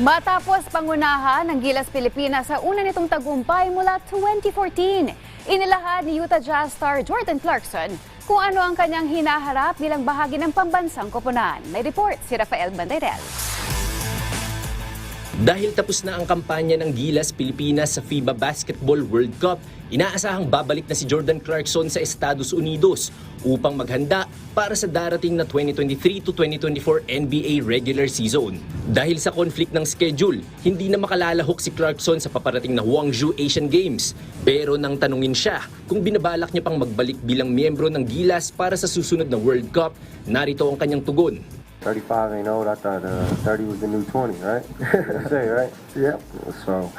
Matapos pangunahan ng Gilas Pilipinas sa una nitong tagumpay mula 2014, inilahad ni Utah Jazz star Jordan Clarkson kung ano ang kanyang hinaharap bilang bahagi ng pambansang koponan. May report si Rafael Bandayrel. Dahil tapos na ang kampanya ng Gilas Pilipinas sa FIBA Basketball World Cup, inaasahang babalik na si Jordan Clarkson sa Estados Unidos upang maghanda para sa darating na 2023 to 2024 NBA regular season. Dahil sa conflict ng schedule, hindi na makalalahok si Clarkson sa paparating na Hwangju Asian Games. Pero nang tanungin siya kung binabalak niya pang magbalik bilang miyembro ng Gilas para sa susunod na World Cup, narito ang kanyang tugon. 35 ain't old. I thought uh, 30 was the new 20, right? you say, right? Yep. So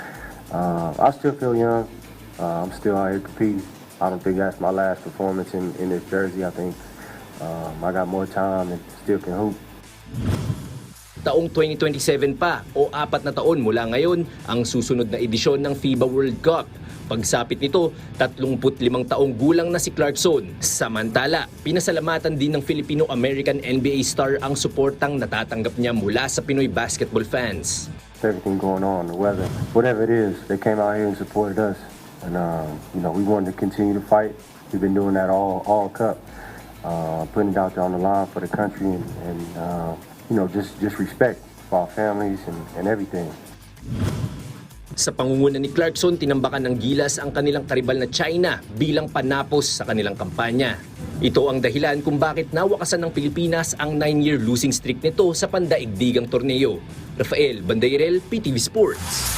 uh, I still feel young. Uh, I'm still out here competing. I don't think that's my last performance in, in this jersey. I think um, I got more time and still can hoop. Taong 2027 pa o apat na taon mula ngayon ang susunod na edisyon ng FIBA World Cup. Pagsapit nito, 35 taong gulang na si Clarkson. Samantala, pinasalamatan din ng Filipino-American NBA star ang suportang natatanggap niya mula sa Pinoy basketball fans. Everything going on, the weather, whatever it is, they came out here and supported us. And, um, you know, we wanted to continue to fight. We've been doing that all, all cup, uh, putting it out there on the line for the country and, and uh, you know, just, just respect for our families and, and everything. Sa pangunguna ni Clarkson, tinambakan ng Gilas ang kanilang karibal na China bilang panapos sa kanilang kampanya. Ito ang dahilan kung bakit nawakasan ng Pilipinas ang 9-year losing streak nito sa pandaigdigang torneo. Rafael Bandairel, PTV Sports.